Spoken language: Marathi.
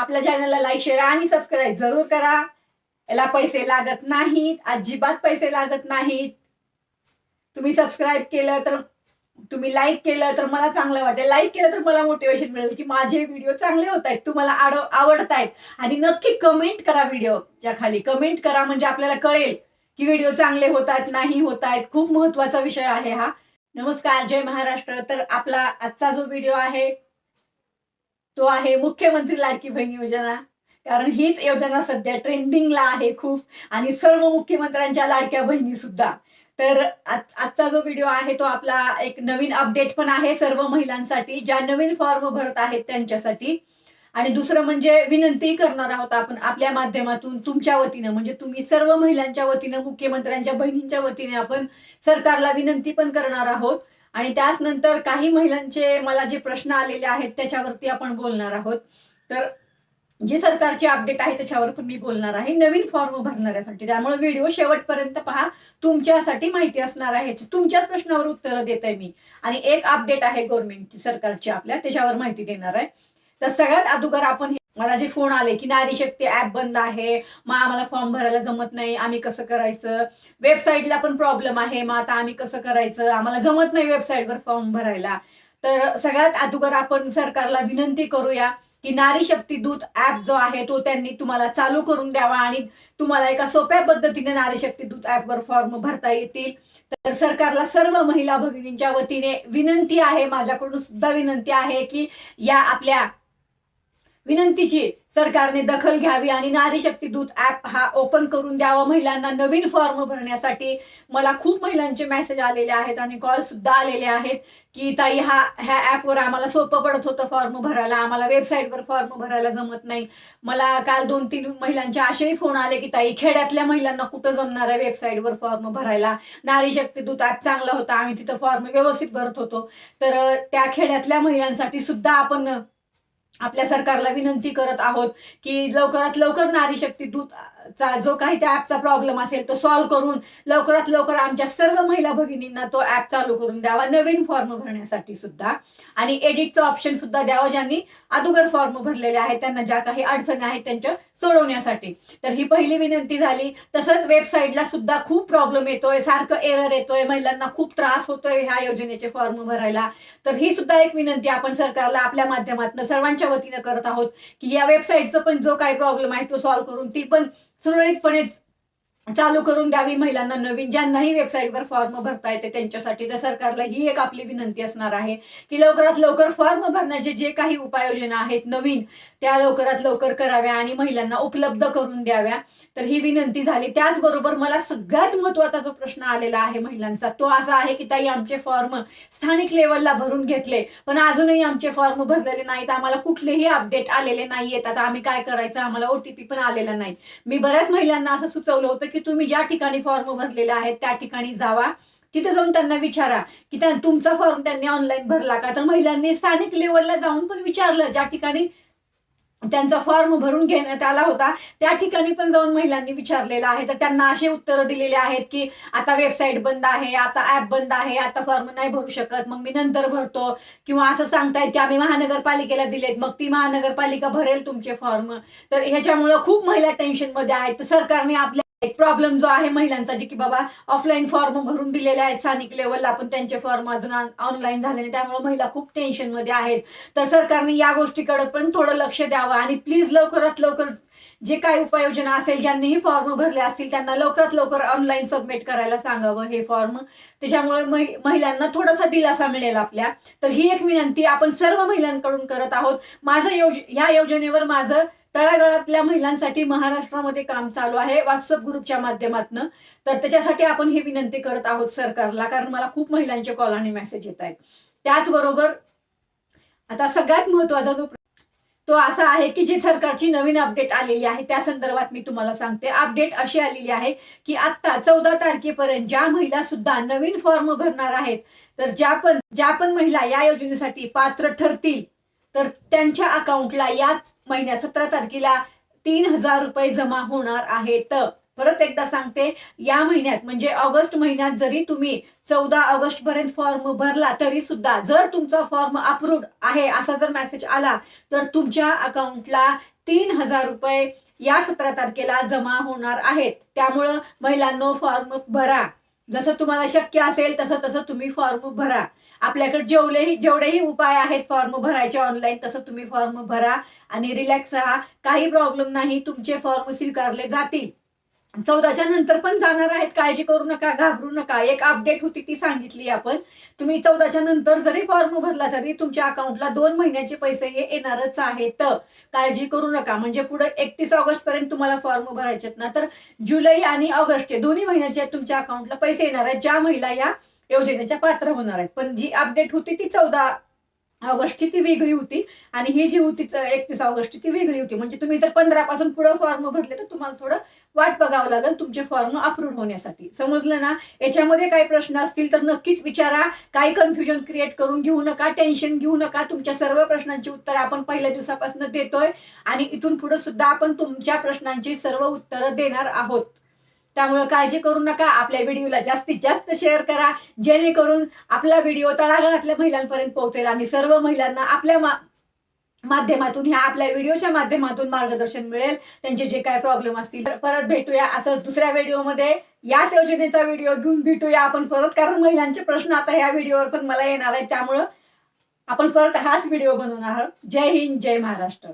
आपल्या चॅनलला लाईक शेअर आणि सबस्क्राईब जरूर करा. याला पैसे लागत नाहीत अजिबात पैसे लागत नाहीत. तुम्ही सबस्क्राईब केलं तर तुम्ही लाईक केलं तर मला चांगलं वाटेल. लाईक केलं तर मला मोटिवेशन मिळेल की माझे व्हिडिओ चांगले होत आहेत तुम्हाला आड आवडत आहेत. आणि नक्की कमेंट करा व्हिडिओच्या खाली. कमेंट करा म्हणजे आपल्याला कळेल की व्हिडिओ चांगले होत आहेत नाही होत आहेत. खूप महत्त्वाचा विषय आहे हा. नमस्कार जय महाराष्ट्र. तर आपला आजचा जो व्हिडिओ आहे तो आहे मुख्यमंत्री लाडकी बहीण योजना. कारण हीच योजना सध्या ट्रेंडिंगला आहे खूप. आणि सर्व मुख्यमंत्र्यांच्या लाडक्या बहिणी सुद्धा. तर आजचा जो व्हिडिओ आहे तो आपला एक नवीन अपडेट पण आहे सर्व महिलांसाठी ज्या नवीन फॉर्म भरत आहेत त्यांच्यासाठी. आणि दुसरं म्हणजे विनंती करणार आहोत आपण आपल्या माध्यमातून तुमच्या वतीनं म्हणजे तुम्ही सर्व महिलांच्या वतीनं मुख्यमंत्र्यांच्या बहिणींच्या वतीने आपण सरकारला विनंती पण करणार आहोत. आणि त्याच नंतर काही महिलांचे मला जे प्रश्न आलेले आहेत त्याच्यावरती आपण बोलणार आहोत. तर जे सरकारचे अपडेट आहे त्याच्यावर पण मी बोलणार आहे. नवीन फॉर्म भरणाऱ्यासाठी. त्यामुळे व्हिडिओ शेवटपर्यंत पहा. तुमच्यासाठी माहिती असणार आहे. तुमच्याच प्रश्नावर उत्तरं देत आहे मी. आणि एक अपडेट आहे गव्हर्नमेंटची सरकारची आपल्या त्याच्यावर माहिती देणार आहे. तर सगळ्यात अगोदर आपण मला जे फोन आले की नारी शक्ती ऍप बंद आहे. मग आम्हाला फॉर्म भरायला जमत नाही. आम्ही कसं करायचं? वेबसाईटला पण प्रॉब्लेम आहे. मग आता आम्ही कसं करायचं? आम्हाला जमत नाही वेबसाईटवर फॉर्म भरायला. तर सगळ्यात अगोदर आपण सरकारला विनंती करूया की नारी शक्ती दूत ऍप जो आहे तो त्यांनी तुम्हाला चालू करून द्यावा आणि तुम्हाला एका सोप्या पद्धतीने नारी शक्ती दूत ऍपवर फॉर्म भरता येतील. तर सरकारला सर्व महिला भगिनींच्या वतीने विनंती आहे माझ्याकडून सुद्धा विनंती आहे की या आपल्या विनंतीची सरकारने दखल घ्यावी आणि नारी शक्ती दूत ऍप हा ओपन करून द्यावा. महिलांना नवीन फॉर्म भरण्यासाठी मला खूप महिलांचे मेसेज आलेले आहेत आणि कॉल सुद्धा आलेले आहेत की ताई हा ह्या ऍपवर आम्हाला सोपं पडत होतं फॉर्म भरायला. आम्हाला वेबसाईटवर फॉर्म भरायला जमत नाही. मला काल दोन तीन महिलांचे असेही फोन आले की ताई खेड्यातल्या महिलांना कुठं जमणार आहे वेबसाईटवर फॉर्म भरायला? नारी शक्ती दूत ऍप चांगला होता. आम्ही तिथं फॉर्म व्यवस्थित भरत होतो. तर त्या खेड्यातल्या महिलांसाठी सुद्धा आपण आपल्या सरकारला विनंती करत आहोत की लवकरात लवकर नारी शक्ती दूत चा जो काही त्या ऍपचा प्रॉब्लेम असेल तो सॉल्व्ह करून लवकरात लवकर आमच्या सर्व महिला भगिनींना तो ऍप चालू करून द्यावा नवीन फॉर्म भरण्यासाठी सुद्धा. आणि एडिटचं ऑप्शन सुद्धा द्यावं ज्यांनी अगोदर फॉर्म भरलेले आहेत त्यांना ज्या काही अडचणी आहेत त्यांच्या सोडवण्यासाठी. तर ही पहिली विनंती झाली. तसंच वेबसाईटला सुद्धा खूप प्रॉब्लेम येतोय सारखं एरर येतोय महिलांना खूप त्रास होतोय ह्या योजनेचे फॉर्म भरायला. तर ही सुद्धा एक विनंती आपण सरकारला आपल्या माध्यमातून सर्वांच्या वतीनं करत आहोत की या वेबसाईटचं पण जो काही प्रॉब्लेम आहे तो सॉल्व्ह करून ती पण सुरळीतपणे चालू करून द्यावी महिलांना नवीन ज्यांनाही वेबसाईटवर फॉर्म भरता येते त्यांच्यासाठी. तर सरकारला ही एक आपली विनंती असणार आहे की लवकरात लवकर फॉर्म भरण्याचे जे काही उपाययोजना आहेत नवीन त्या लवकरात लवकर कराव्या आणि महिलांना उपलब्ध करून द्याव्या. तर ही विनंती झाली. त्याचबरोबर मला सगळ्यात महत्त्वाचा जो प्रश्न आलेला आहे महिलांचा. तो असा आहे की ताई आमचे फॉर्म स्थानिक लेवलला भरून घेतले पण अजूनही आमचे फॉर्म भरलेले नाहीत. आम्हाला कुठलेही अपडेट आलेले नाहीयेत. आता आम्ही काय करायचं? आम्हाला ओटीपी पण आलेला नाही. मी बऱ्याच महिलांना असं सुचवलं होतं की तुम्ही ज्या ठिकाणी फॉर्म भरलेले आहेत त्या ठिकाणी जावा. तिथे जाऊन त्यांना विचारा की तुमचा फॉर्म त्यांनी ऑनलाईन भरला का? तर महिलांनी स्थानिक लेवलला जाऊन पण विचारलं ज्या ठिकाणी त्यांचा फॉर्म भरून घेण्यात आला होता त्या ठिकाणी पण जाऊन महिलांनी विचारलेलं आहे. तर त्यांना असे उत्तरं दिलेले आहेत की आता वेबसाईट बंद आहे आता ऍप बंद आहे आता फॉर्म नाही भरू शकत मग मी नंतर भरतो. किंवा असं सांगतायत की आम्ही महानगरपालिकेला दिलेत मग ती महानगरपालिका भरेल तुमचे फॉर्म तर ह्याच्यामुळं खूप महिला टेन्शनमध्ये आहेत. तर सरकारने आपल्या एक प्रॉब्लेम जो आहे महिलांचा जे की बाबा ऑफलाईन फॉर्म भरून दिलेले आहेत स्थानिक लेवलला पण त्यांचे फॉर्म अजून ऑनलाईन झाले नाही. त्यामुळे महिला खूप टेन्शनमध्ये आहेत. तर सरकारने या गोष्टीकडे पण थोडं लक्ष द्यावं आणि प्लीज लवकरात लवकर जे काही उपाययोजना असेल ज्यांनीही फॉर्म भरले असतील त्यांना लवकरात लवकर ऑनलाईन सबमिट करायला सांगावं हे फॉर्म त्याच्यामुळे महिलांना थोडासा दिलासा मिळेल आपल्या. तर ही एक विनंती आपण सर्व महिलांकडून करत आहोत. माझं योज ह्या योजनेवर माझं तळागाळातल्या महिलांसाठी महाराष्ट्रामध्ये काम चालू आहे. व्हॉट्सअप ग्रुपच्या माध्यमातून. तर त्याच्यासाठी आपण ही विनंती करत आहोत सरकारला कारण मला खूप महिलांचे कॉल आणि मेसेज येत आहेत. त्याचबरोबर आता सगळ्यात महत्त्वाचा जो तो असा आहे की जी सरकारची नवीन अपडेट आलेली आहे त्या संदर्भात मी तुम्हाला सांगते. अपडेट अशी आलेली आहे की आता चौदा तारखेपर्यंत ज्या महिला सुद्धा नवीन फॉर्म भरणार आहेत तर ज्या पण ज्या पण महिला या योजनेसाठी पात्र ठरतील तर त्यांच्या अकाउंटला याच महिन्यात सतरा तारखेला तीन हजार रुपये जमा होणार आहेत. परत एकदा सांगते या महिन्यात म्हणजे ऑगस्ट महिन्यात जरी तुम्ही चौदा ऑगस्ट पर्यंत फॉर्म भरला तरी सुद्धा जर तुमचा फॉर्म अप्रूव्ड आहे असा जर मेसेज आला तर तुमच्या अकाउंटला तीन हजार रुपये या सतरा तारखेला जमा होणार आहेत. त्यामुळं महिलांनो फॉर्म भरा. जसं तुम्हाला शक्य असेल तसं तसं तुम्ही फॉर्म भरा. आपल्याकडे जेवढेही जेवढेही उपाय आहेत फॉर्म भरायचे ऑनलाईन तसं तुम्ही फॉर्म भरा आणि रिलॅक्स राहा. काही प्रॉब्लेम नाही तुमचे फॉर्म स्वीकारले जातील. चौदाच्या नंतर पण जाणार आहेत. काळजी करू नका घाबरू नका. एक अपडेट होती ती सांगितली आपण. तुम्ही चौदाच्या नंतर जरी फॉर्म भरला तरी तुमच्या अकाउंटला दोन महिन्याचे पैसे हे येणारच आहेत. काळजी करू नका. म्हणजे पुढे एकतीस ऑगस्ट पर्यंत तुम्हाला फॉर्म भरायचे आहेत ना तर जुलै आणि ऑगस्टचे दोन्ही महिन्याचे तुमच्या अकाउंटला पैसे येणार आहेत ज्या महिला या योजनेच्या पात्र होणार आहेत. पण जी अपडेट होती ती चौदा ऑगस्टची ती वेगळी होती. आणि ही जी होती एकतीस ऑगस्टची ती वेगळी होती. म्हणजे तुम्ही जर पंधरा पासून पुढे फॉर्म भरले तर तुम्हाला थोडं वाट बघावं लागेल तुमचे फॉर्म अप्रूव्ह होण्यासाठी. समजलं ना? याच्यामध्ये काही प्रश्न असतील तर नक्कीच विचारा. काही कन्फ्युजन क्रिएट करून घेऊ नका टेन्शन घेऊ नका. तुमच्या सर्व प्रश्नांची उत्तरं आपण पहिल्या दिवसापासून देतोय. आणि इथून पुढे सुद्धा आपण तुमच्या प्रश्नांची सर्व उत्तरं देणार आहोत. त्यामुळे काळजी करू नका. आपल्या व्हिडिओला जास्तीत जास्त शेअर करा. जेणेकरून आपला व्हिडिओ तळागाळातल्या महिलांपर्यंत पोहोचेल आणि सर्व महिलांना आपल्या मा माध्यमातून ह्या आपल्या व्हिडिओच्या माध्यमातून मार्गदर्शन मिळेल. त्यांचे जे काय प्रॉब्लेम असतील तर परत भेटूया असंच दुसऱ्या व्हिडिओमध्ये. याच योजनेचा व्हिडिओ घेऊन भेटूया आपण परत. कारण महिलांचे प्रश्न आता ह्या व्हिडिओवर पण मला येणार आहे त्यामुळं आपण परत हाच व्हिडिओ बनवणार आहोत. जय हिंद जय महाराष्ट्र.